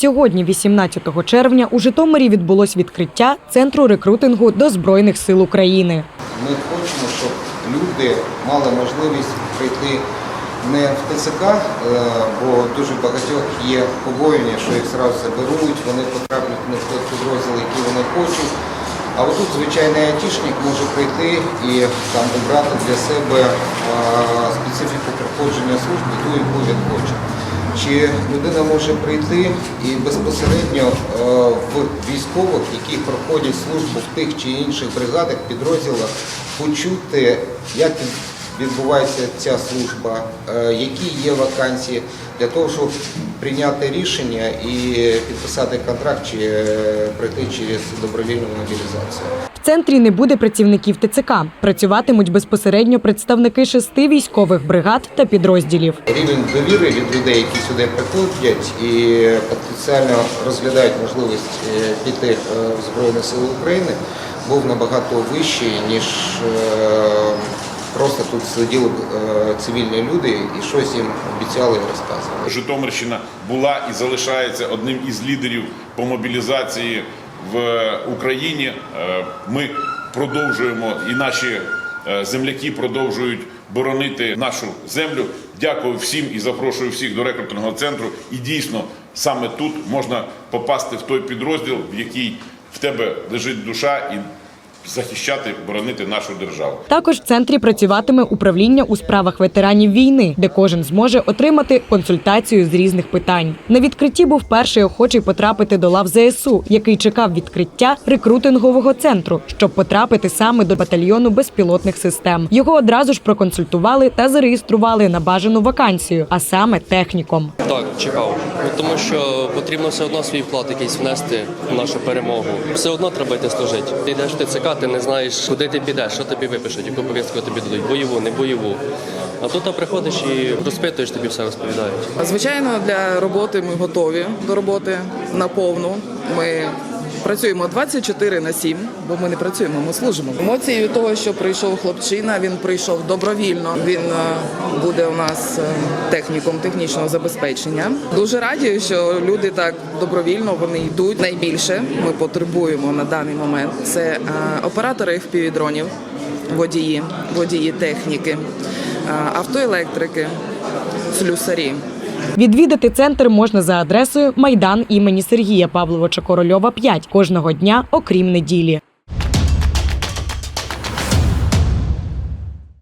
Сьогодні, 18 червня, у Житомирі відбулось відкриття центру рекрутингу до Збройних сил України. Ми хочемо, щоб люди мали можливість прийти не в ТЦК, е, бо дуже багатьох є побоювання, що їх зразу заберуть, вони потраплять не в той підрозділ, який вони хочуть. А отут звичайний айтішник може прийти і там обрати для себе специфіку проходження служби, ту, яку він хоче. Чи людина може прийти і безпосередньо в військових, які проходять службу в тих чи інших бригадах, підрозділах, почути, як відбувається ця служба, е, які є вакансії для того, щоб прийняти рішення і підписати контракт чи е, пройти через добровільну мобілізацію. В центрі не буде працівників ТЦК. Працюватимуть безпосередньо представники шести військових бригад та підрозділів. Рівень довіри від людей, які сюди приходять і потенціально розглядають можливість е, піти в Збройні Сили України, був набагато вищий, ніж просто тут сиділи е, цивільні люди і щось їм обіцяли і розказували. Житомирщина була і залишається одним із лідерів по мобілізації в Україні. Е, Ми продовжуємо і наші е, земляки продовжують боронити нашу землю. Дякую всім і запрошую всіх до рекрутингового центру. І дійсно саме тут можна попасти в той підрозділ, в який в тебе лежить душа, і захищати, боронити нашу державу. Також в центрі працюватиме управління у справах ветеранів війни, де кожен зможе отримати консультацію з різних питань. На відкритті був перший охочий потрапити до лав ЗСУ, який чекав відкриття рекрутингового центру, щоб потрапити саме до батальйону безпілотних систем. Його одразу ж проконсультували та зареєстрували на бажану вакансію, а саме техніком. Так, чекав. Ну, тому що потрібно все одно свій вклад якийсь внести в нашу перемогу. Все одно треба йти служити. Ти йдеш в ТЦК, ти не знаєш, куди ти підеш, що тобі випишуть, яку повістку тобі дадуть, бойову, не бойову. А тут приходиш і розпитуєш, тобі все розповідають. Звичайно, для роботи ми готові до роботи наповну. Ми працюємо 24 на 7, бо ми не працюємо, ми служимо. Емоції від того, що прийшов хлопчина, він прийшов добровільно. Він е, буде у нас е, техніком технічного забезпечення. Дуже раді, що люди так добровільно вони йдуть. Найбільше ми потребуємо на даний момент це е, оператори FPV-дронів, водії, водії техніки, автоелектрики, слюсарі. Відвідати центр можна за адресою Майдан імені Сергія Павловича Корольова 5 кожного дня, окрім неділі.